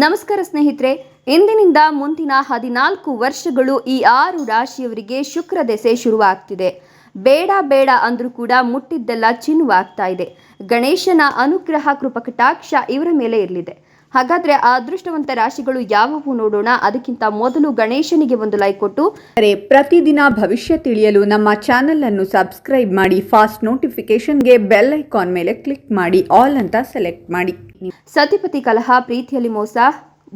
ನಮಸ್ಕಾರ ಸ್ನೇಹಿತರೆ, ಇಂದಿನಿಂದ ಮುಂದಿನ ಹದಿನಾಲ್ಕು ವರ್ಷಗಳು ಈ ಆರು ರಾಶಿಯವರಿಗೆ ಶುಕ್ರ ದೆಸೆ ಶುರುವಾಗ್ತಿದೆ. ಬೇಡ ಬೇಡ ಅಂದ್ರೂ ಕೂಡ ಮುಟ್ಟಿದ್ದೆಲ್ಲ ಚಿನ್ನುವಾಗ್ತಾ ಇದೆ. ಗಣೇಶನ ಅನುಗ್ರಹ ಕೃಪಕಟಾಕ್ಷ ಇವರ ಮೇಲೆ ಇರಲಿದೆ. ಹಾಗಾದ್ರೆ ಆ ಅದೃಷ್ಟವಂತ ರಾಶಿಗಳು ಯಾವುವು ನೋಡೋಣ? ಅದಕ್ಕಿಂತ ಮೊದಲು ಗಣೇಶನಿಗೆ ಒಂದು ಲೈಕ್ ಕೊಟ್ಟು. ಅರೆ ಪ್ರತಿದಿನ ಭವಿಷ್ಯ ತಿಳಿಯಲು ನಮ್ಮ ಚಾನೆಲ್ ಅನ್ನು ಸಬ್ಸ್ಕ್ರೈಬ್ ಮಾಡಿ ಫಾಸ್ಟ್ ನೋಟಿಫಿಕೇಶನ್ಗೆ ಬೆಲ್ ಐಕಾನ್ ಮೇಲೆ ಕ್ಲಿಕ್ ಮಾಡಿ ಆಲ್ ಅಂತ ಸೆಲೆಕ್ಟ್ ಮಾಡಿ. ಸತಿಪತಿ ಕಲಹ ಪ್ರೀತಿಯಲ್ಲಿ ಮೋಸ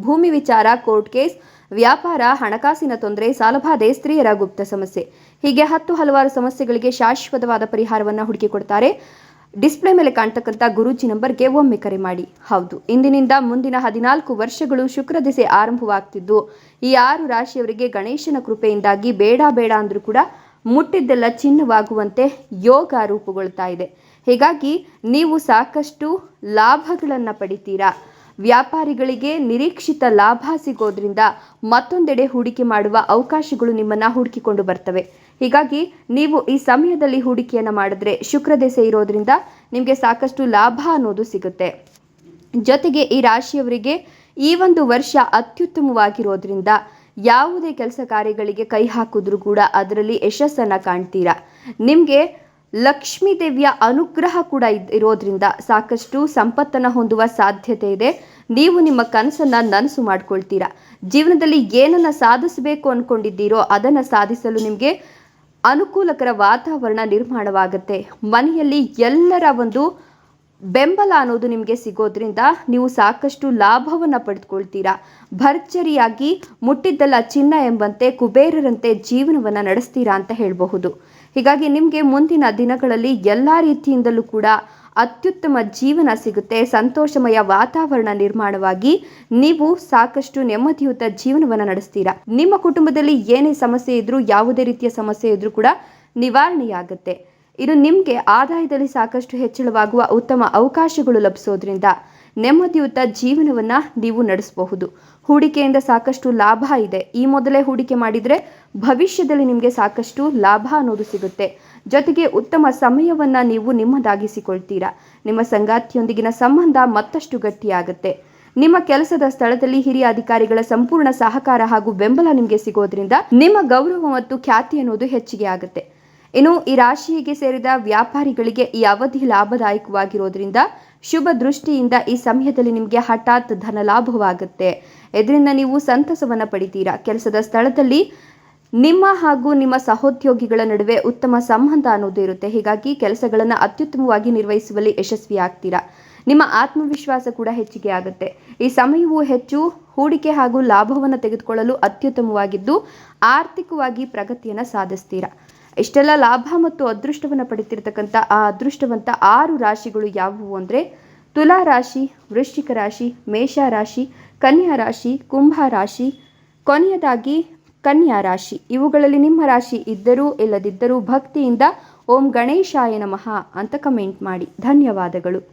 ಭೂಮಿ ವಿಚಾರ ಕೋರ್ಟ್ ಕೇಸ್ ವ್ಯಾಪಾರ ಹಣಕಾಸಿನ ತೊಂದರೆ ಸಾಲಬಾಧೆ ಸ್ತ್ರೀಯರ ಗುಪ್ತ ಸಮಸ್ಯೆ. ಹೀಗೆ ಹತ್ತು ಹಲವಾರು ಸಮಸ್ಯೆಗಳಿಗೆ ಶಾಶ್ವತವಾದ ಪರಿಹಾರವನ್ನು ಹುಡುಕಿಕೊಡ್ತಾರೆ ಡಿಸ್ಪ್ಲೇ ಮೇಲೆ ಕಾಣ್ತಕ್ಕಂಥ ಗುರೂಜಿ ನಂಬರ್ಗೆ ಒಮ್ಮೆ ಕರೆ ಮಾಡಿ. ಹೌದು, ಇಂದಿನಿಂದ ಮುಂದಿನ ಹದಿನಾಲ್ಕು ವರ್ಷಗಳು ಶುಕ್ರ ದಿಸೆ ಆರಂಭವಾಗ್ತಿದ್ದು. ಈ ಆರು ರಾಶಿಯವರಿಗೆ ಗಣೇಶನ ಕೃಪೆಯಿಂದಾಗಿ ಬೇಡ ಬೇಡ ಅಂದ್ರೂ ಕೂಡ ಮುಟ್ಟಿದ್ದೆಲ್ಲ ಚಿನ್ನವಾಗುವಂತೆ ಯೋಗ ರೂಪುಗೊಳ್ತಾ ಇದೆ. ಹೀಗಾಗಿ ನೀವು ಸಾಕಷ್ಟು ಲಾಭಗಳನ್ನು ಪಡಿತೀರಾ? ವ್ಯಾಪಾರಿಗಳಿಗೆ ನಿರೀಕ್ಷಿತ ಲಾಭ ಸಿಗೋದ್ರಿಂದ ಮತ್ತೊಂದೆಡೆ ಹೂಡಿಕೆ ಮಾಡುವ ಅವಕಾಶಗಳು ನಿಮ್ಮನ್ನು ಹುಡುಕಿಕೊಂಡು ಬರ್ತವೆ. ಹೀಗಾಗಿ ನೀವು ಈ ಸಮಯದಲ್ಲಿ ಹೂಡಿಕೆಯನ್ನು ಮಾಡಿದ್ರೆ ಶುಕ್ರ ದೆಸೆ ಇರೋದ್ರಿಂದ ನಿಮಗೆ ಸಾಕಷ್ಟು ಲಾಭ ಅನ್ನೋದು ಸಿಗುತ್ತೆ. ಜೊತೆಗೆ ಈ ರಾಶಿಯವರಿಗೆ ಈ ಒಂದು ವರ್ಷ ಅತ್ಯುತ್ತಮವಾಗಿರೋದ್ರಿಂದ ಯಾವುದೇ ಕೆಲಸ ಕಾರ್ಯಗಳಿಗೆ ಕೈ ಹಾಕಿದ್ರೂ ಕೂಡ ಅದರಲ್ಲಿ ಯಶಸ್ಸನ್ನು ಕಾಣ್ತೀರಾ. ನಿಮಗೆ ಲಕ್ಷ್ಮೀ ದೇವಿಯ ಅನುಗ್ರಹ ಕೂಡ ಇರೋದ್ರಿಂದ ಸಾಕಷ್ಟು ಸಂಪತ್ತನ್ನು ಹೊಂದುವ ಸಾಧ್ಯತೆ ಇದೆ. ನೀವು ನಿಮ್ಮ ಕನಸನ್ನು ನನಸು ಮಾಡ್ಕೊಳ್ತೀರಾ? ಜೀವನದಲ್ಲಿ ಏನನ್ನು ಸಾಧಿಸಬೇಕು ಅಂದ್ಕೊಂಡಿದ್ದೀರೋ ಅದನ್ನು ಸಾಧಿಸಲು ನಿಮಗೆ ಅನುಕೂಲಕರ ವಾತಾವರಣ ನಿರ್ಮಾಣವಾಗುತ್ತೆ. ಮನೆಯಲ್ಲಿ ಎಲ್ಲರ ಒಂದು ಬೆಂಬಲ ಅನ್ನೋದು ನಿಮಗೆ ಸಿಗೋದ್ರಿಂದ ನೀವು ಸಾಕಷ್ಟು ಲಾಭವನ್ನು ಪಡೆದುಕೊಳ್ತೀರಾ ಭರ್ಜರಿಯಾಗಿ ಮುಟ್ಟಿದ್ದಲ್ಲ ಚಿನ್ನ ಎಂಬಂತೆ ಕುಬೇರರಂತೆ ಜೀವನವನ್ನು ನಡೆಸ್ತೀರಾ ಅಂತ ಹೇಳಬಹುದು. ಹೀಗಾಗಿ ನಿಮಗೆ ಮುಂದಿನ ದಿನಗಳಲ್ಲಿ ಎಲ್ಲ ರೀತಿಯಿಂದಲೂ ಕೂಡ ಅತ್ಯುತ್ತಮ ಜೀವನ ಸಿಗುತ್ತೆ, ಸಂತೋಷಮಯ ವಾತಾವರಣ ನಿರ್ಮಾಣವಾಗಿ ನೀವು ಸಾಕಷ್ಟು ನೆಮ್ಮದಿಯುತ ಜೀವನವನ್ನು ನಡೆಸ್ತೀರಾ? ನಿಮ್ಮ ಕುಟುಂಬದಲ್ಲಿ ಏನೇ ಸಮಸ್ಯೆ ಇದ್ರೂ, ಯಾವುದೇ ರೀತಿಯ ಸಮಸ್ಯೆ ಇದ್ರೂ ಕೂಡ ನಿವಾರಣೆಯಾಗುತ್ತೆ. ಇದು ನಿಮಗೆ ಆದಾಯದಲ್ಲಿ ಸಾಕಷ್ಟು ಹೆಚ್ಚಳವಾಗುವ ಉತ್ತಮ ಅವಕಾಶಗಳು ಲಭಿಸೋದ್ರಿಂದ ನೆಮ್ಮದಿಯುತ ಜೀವನವನ್ನು ನೀವು ನಡೆಸಬಹುದು. ಹೂಡಿಕೆಯಿಂದ ಸಾಕಷ್ಟು ಲಾಭ ಇದೆ. ಈ ಮೊದಲೇ ಹೂಡಿಕೆ ಮಾಡಿದರೆ ಭವಿಷ್ಯದಲ್ಲಿ ನಿಮಗೆ ಸಾಕಷ್ಟು ಲಾಭ ಅನ್ನೋದು ಸಿಗುತ್ತೆ. ಜೊತೆಗೆ ಉತ್ತಮ ಸಮಯವನ್ನ ನೀವು ನಿಮ್ಮದಾಗಿಸಿಕೊಳ್ತೀರಾ? ನಿಮ್ಮ ಸಂಗಾತಿಯೊಂದಿಗಿನ ಸಂಬಂಧ ಮತ್ತಷ್ಟು ಗಟ್ಟಿಯಾಗುತ್ತೆ. ನಿಮ್ಮ ಕೆಲಸದ ಸ್ಥಳದಲ್ಲಿ ಹಿರಿಯ ಅಧಿಕಾರಿಗಳ ಸಂಪೂರ್ಣ ಸಹಕಾರ ಹಾಗೂ ಬೆಂಬಲ ನಿಮಗೆ ಸಿಗೋದ್ರಿಂದ ನಿಮ್ಮ ಗೌರವ ಮತ್ತು ಖ್ಯಾತಿ ಅನ್ನೋದು ಹೆಚ್ಚಿಗೆ ಆಗುತ್ತೆ. ಇನ್ನು ಈ ರಾಶಿಗೆ ಸೇರಿದ ವ್ಯಾಪಾರಿಗಳಿಗೆ ಈ ಅವಧಿ ಲಾಭದಾಯಕವಾಗಿರೋದ್ರಿಂದ ಶುಭ ದೃಷ್ಟಿಯಿಂದ ಈ ಸಮಯದಲ್ಲಿ ನಿಮಗೆ ಹಠಾತ್ ಧನ ಲಾಭವಾಗುತ್ತೆ ಇದರಿಂದ ನೀವು ಸಂತಸವನ್ನು ಪಡಿತೀರಾ? ಕೆಲಸದ ಸ್ಥಳದಲ್ಲಿ ನಿಮ್ಮ ಹಾಗೂ ನಿಮ್ಮ ಸಹೋದ್ಯೋಗಿಗಳ ನಡುವೆ ಉತ್ತಮ ಸಂಬಂಧ ಅನ್ನೋದು ಇರುತ್ತೆ. ಹೀಗಾಗಿ ಕೆಲಸಗಳನ್ನು ಅತ್ಯುತ್ತಮವಾಗಿ ನಿರ್ವಹಿಸುವಲ್ಲಿ ಯಶಸ್ವಿ ಆಗ್ತೀರಾ? ನಿಮ್ಮ ಆತ್ಮವಿಶ್ವಾಸ ಕೂಡ ಹೆಚ್ಚಿಗೆ ಆಗುತ್ತೆ. ಈ ಸಮಯವು ಹೆಚ್ಚು, ಹೂಡಿಕೆ ಹಾಗೂ ಲಾಭವನ್ನು ತೆಗೆದುಕೊಳ್ಳಲು ಅತ್ಯುತ್ತಮವಾಗಿದ್ದು, ಆರ್ಥಿಕವಾಗಿ ಪ್ರಗತಿಯನ್ನು ಸಾಧಿಸ್ತೀರಾ? ಇಷ್ಟೆಲ್ಲ ಲಾಭ ಮತ್ತು ಅದೃಷ್ಟವನ್ನು ಪಡೆತಿರ್ತಕ್ಕಂಥ ಆ ಅದೃಷ್ಟವಂತ ಆರು ರಾಶಿಗಳು ಯಾವುವು ಅಂದರೆ, ತುಲಾ ರಾಶಿ, ವೃಶ್ಚಿಕ ರಾಶಿ, ಮೇಷ ರಾಶಿ, ಕನ್ಯಾ ರಾಶಿ, ಕುಂಭ ರಾಶಿ, ಕೊನೆಯದಾಗಿ ಕನ್ಯಾ ರಾಶಿ. ಇವುಗಳಲ್ಲಿ ನಿಮ್ಮ ರಾಶಿ ಇದ್ದರೂ ಇಲ್ಲದಿದ್ದರೂ ಭಕ್ತಿಯಿಂದ ಓಂ ಗಣೇಶಾಯ ನಮಃ ಅಂತ ಕಮೆಂಟ್ ಮಾಡಿ. ಧನ್ಯವಾದಗಳು.